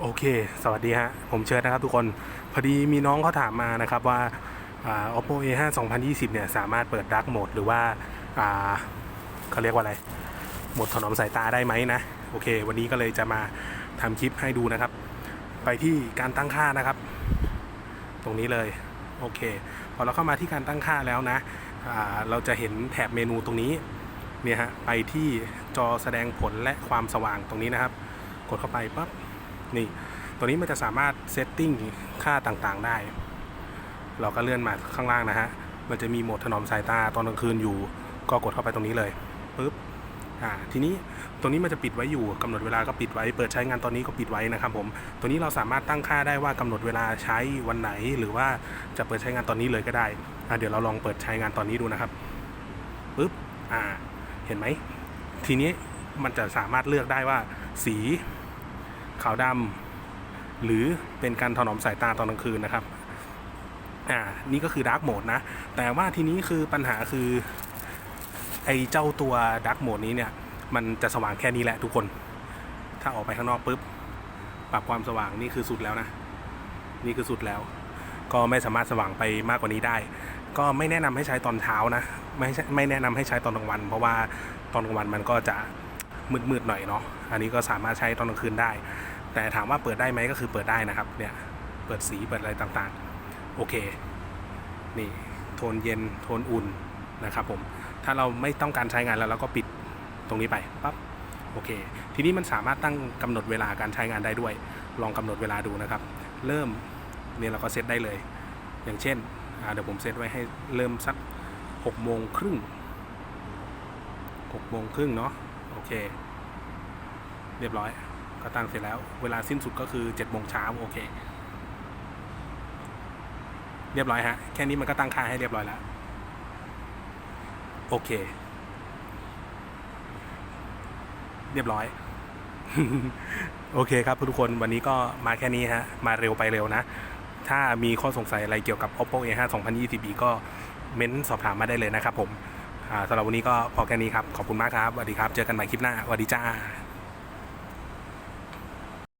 โอเค สวัสดีฮะ ผมเชิญนะครับทุกคน พอดีมีน้องเขาถามมานะครับว่า oppo a5 2020 เนี่ย สามารถเปิด dark mode หรือว่าเขาเรียกว่าอะไร โหมดถนอมสายตาได้ไหมนะ โอเค วันนี้ก็เลยจะมาทำคลิปให้ดูนะครับ ไปที่การตั้งค่านะครับ ตรงนี้เลย โอเค พอเราเข้ามาที่การตั้งค่าแล้วนะ เราจะเห็นแถบเมนูตรงนี้ เนี่ยฮะ ไปที่จอแสดงผลและความสว่างตรงนี้นะครับ กดเข้าไปปั๊บ นี่ตัวนี้มันจะสามารถเซตติ้งค่าต่างๆได้ เราก็เลื่อนมาข้างล่างนะฮะ มันจะมีโหมดถนอมสายตาตอนกลางคืนอยู่ ก็กดเข้าไปตรงนี้เลยปึ๊บอ่าทีนี้ตรงนี้มันจะปิดไว้อยู่กำหนดเวลาก็ปิดไว้ เปิดใช้งานตอนนี้ก็ปิดไว้นะครับผม ตัวนี้เราสามารถตั้งค่าได้ว่ากำหนดเวลาใช้วันไหน หรือว่าจะเปิดใช้งานตอนนี้เลยก็ได้อ่าเดี๋ยวเราลองเปิดใช้งานตอนนี้ดูนะครับปึ๊บอ่าเห็นไหมทีนี้มันจะสามารถเลือกได้ว่าสี ขาวดำหรือเป็นการถนอมสายตาตอนกลางคืนนะครับอ่านี่ก็คือดาร์กโหมดนะ แต่ว่าทีนี้คือปัญหาคือ ไอ้เจ้าตัวดาร์กโหมดนี้เนี่ย มันจะสว่างแค่นี้แหละทุกคน ถ้าออกไปข้างนอกปุ๊บ ปรับความสว่างนี่คือสุดแล้วนะ นี่คือสุดแล้ว ก็ไม่สามารถสว่างไปมากกว่านี้ได้ ก็ไม่แนะนำให้ใช้ตอนเช้านะ ไม่ใช่ไม่แนะนำให้ใช้ตอนกลางวัน เพราะว่าตอนกลางวันมันก็จะ มืดๆหน่อยเนาะอันนี้ก็สามารถใช้ตอนกลางคืนได้ แต่ถามว่าเปิดได้ไหมก็คือเปิดได้นะครับเนี่ยเปิดสีเปิดอะไรต่างๆ โอเค นี่โทนเย็นโทนอุ่นนะครับผมถ้าเราไม่ต้องการใช้งานแล้วเราก็ปิดตรงนี้ไปปั๊บโอเค ทีนี้มันสามารถตั้งกำหนดเวลาการใช้งานได้ด้วย ลองกำหนดเวลาดูนะครับ เริ่มเนี่ยเราก็เซตได้เลย อย่างเช่นเดี๋ยวผมเซตไว้ให้เริ่มสักหกโมงครึ่งหกโมงครึ่งเนาะ โอเค เรียบร้อย ก็ตั้งเสร็จแล้ว เวลาสิ้นสุดก็คือ7จ็ดโมงเช้าโอเค เรียบร้อยฮะ แค่นี้มันก็ตั้งค่าให้เรียบร้อยแล้ว โอเค เรียบร้อย โอเคครับทุกคนวันนี้ก็มาแค่นี้ฮะ มาเร็วไปเร็วนะ ถ้ามีข้อสงสัยอะไรเกี่ยวกับ oppo a5 2020ก็เม้นสอบถามมาได้เลยนะครับผม สำหรับวันนี้ก็พอแค่นี้ครับ ขอบคุณมากครับสวัสดีครับ เจอกันใหม่คลิปหน้าสวัสดีจ้า